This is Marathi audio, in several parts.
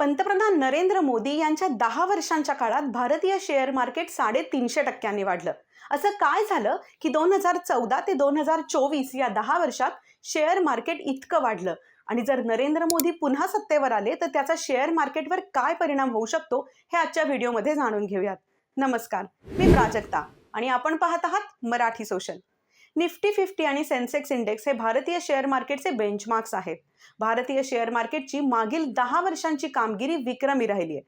पंतप्रधान नरेंद्र मोदी यांच्या दहा वर्षांच्या काळात भारतीय शेअर मार्केट साडेतीनशे टक्क्यांनी वाढलं. असं काय झालं की दोन हजार चौदा ते दोन हजार चोवीस या दहा वर्षात शेअर मार्केट इतकं वाढलं? आणि जर नरेंद्र मोदी पुन्हा सत्तेवर आले तर त्याचा शेअर मार्केटवर काय परिणाम होऊ शकतो हे आजच्या व्हिडिओमध्ये जाणून घेऊयात. नमस्कार मी प्राजक्ता आणि आपण पाहत आहात मराठी सोशल. निफ्टी फिफ्टी आणि सेन्सेक्स इंडेक्स हे भारतीय शेअर मार्केटचे बेंचमार्क्स आहेत. भारतीय शेअर मार्केटची मागील दहा वर्षांची कामगिरी विक्रमी राहिली आहे.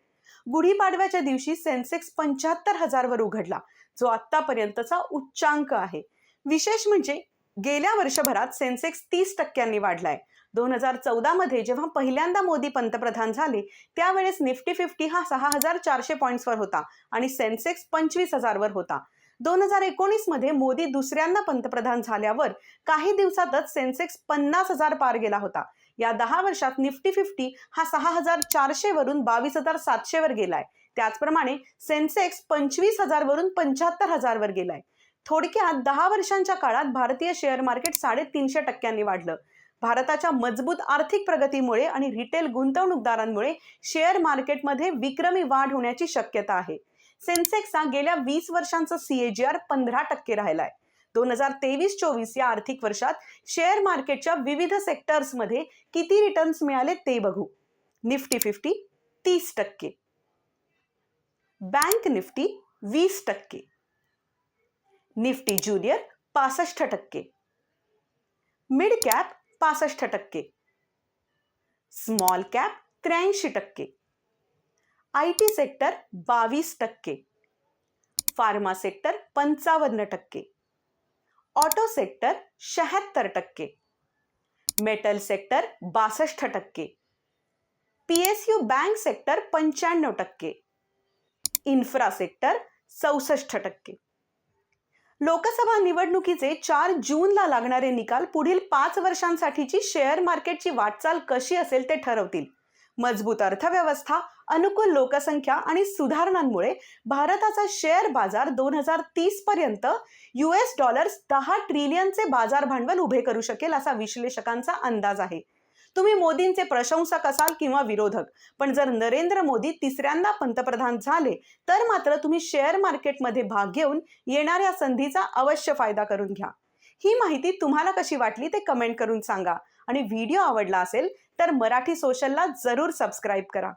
गुढीपाडव्याच्या दिवशी सेन्सेक्स पंच्याहत्तर हजारवर उघडला जो आतापर्यंतचा उच्चांक आहे. विशेष म्हणजे गेल्या वर्षभरात सेन्सेक्स तीस टक्क्यांनी वाढलाय. दोन हजार चौदा मध्ये जेव्हा पहिल्यांदा मोदी पंतप्रधान झाले त्यावेळेस निफ्टी फिफ्टी हा सहा हजार चारशे पॉईंट्सवर होता आणि सेन्सेक्स पंचवीस हजारवर होता. दोन हजार एकोणीसमध्ये मोदी दुसऱ्यांदा पंतप्रधान झाल्यावर काही दिवसातच सेन्सेक्स पन्नास हजार पार गेला होता. या दहा वर्षात निफ्टी फिफ्टी हा सहा हजार चारशे वरून बावीस हजार सातशे वर गेलाय. त्याचप्रमाणे सेन्सेक्स पंचवीस हजार वरून पंच्याहत्तर हजार वर गेलाय. थोडक्यात दहा वर्षांच्या काळात भारतीय शेअर मार्केट साडेतीनशे टक्क्यांनी वाढलं. भारताच्या मजबूत आर्थिक प्रगतीमुळे आणि रिटेल गुंतवणूकदारांमुळे शेअर मार्केटमध्ये विक्रमी वाढ होण्याची शक्यता आहे. सेन्सेक्सचा गेल्या वीस वर्षांचा सीएजीआर पंधरा टक्के राहिलाय. दोन हजार तेवीस चोवीस या आर्थिक वर्षात शेअर मार्केटच्या विविध सेक्टर्समध्ये किती रिटर्न्स मिळाले ते बघू. निफ्टी फिफ्टी तीस टक्के. बँक निफ्टी वीस टक्के. निफ्टी ज्युनियर पासष्ट टक्के. मिड कॅप पासष्ट टक्के. स्मॉल कॅप त्र्याऐंशी टक्के. आय टी सेक्टर बावीस टक्के. फार्मा सेक्टर पंचावन्न टक्के. ऑटो सेक्टर शहात्तर टक्के. मेटल सेक्टर बासष्ट टक्के. P S U bank sector पंच्याण्णव टक्के. इन्फ्रा सेक्टर चौसष्ट टक्के. लोकसभा निवडणुकीचे चार जूनला लागणारे निकाल पुढील पाच वर्षांसाठीची शेअर मार्केटची वाटचाल कशी असेल ते ठरवतील. मजबूत अर्थव्यवस्था अनुकूल लोकसंख्या आणि सुधारणांमुळे भारताचा शेअर बाजार दोन हजार तीस पर्यंत युएस डॉलर्स दहा ट्रिलियनचे बाजार भांडवल उभे करू शकेल असा विश्लेषकांचा अंदाज आहे. तुम्ही मोदींचे प्रशंसक असाल किंवा विरोधक पण जर नरेंद्र मोदी तिसऱ्यांदा पंतप्रधान झाले तर मात्र तुम्ही शेअर मार्केटमध्ये भाग घेऊन येणाऱ्या संधीचा अवश्य फायदा करून घ्या. ही माहिती तुम्हाला कशी वाटली ते कमेंट करून सांगा. आणि व्हिडिओ आवडला असेल तर मराठी सोशलला जरूर सबस्क्राईब करा.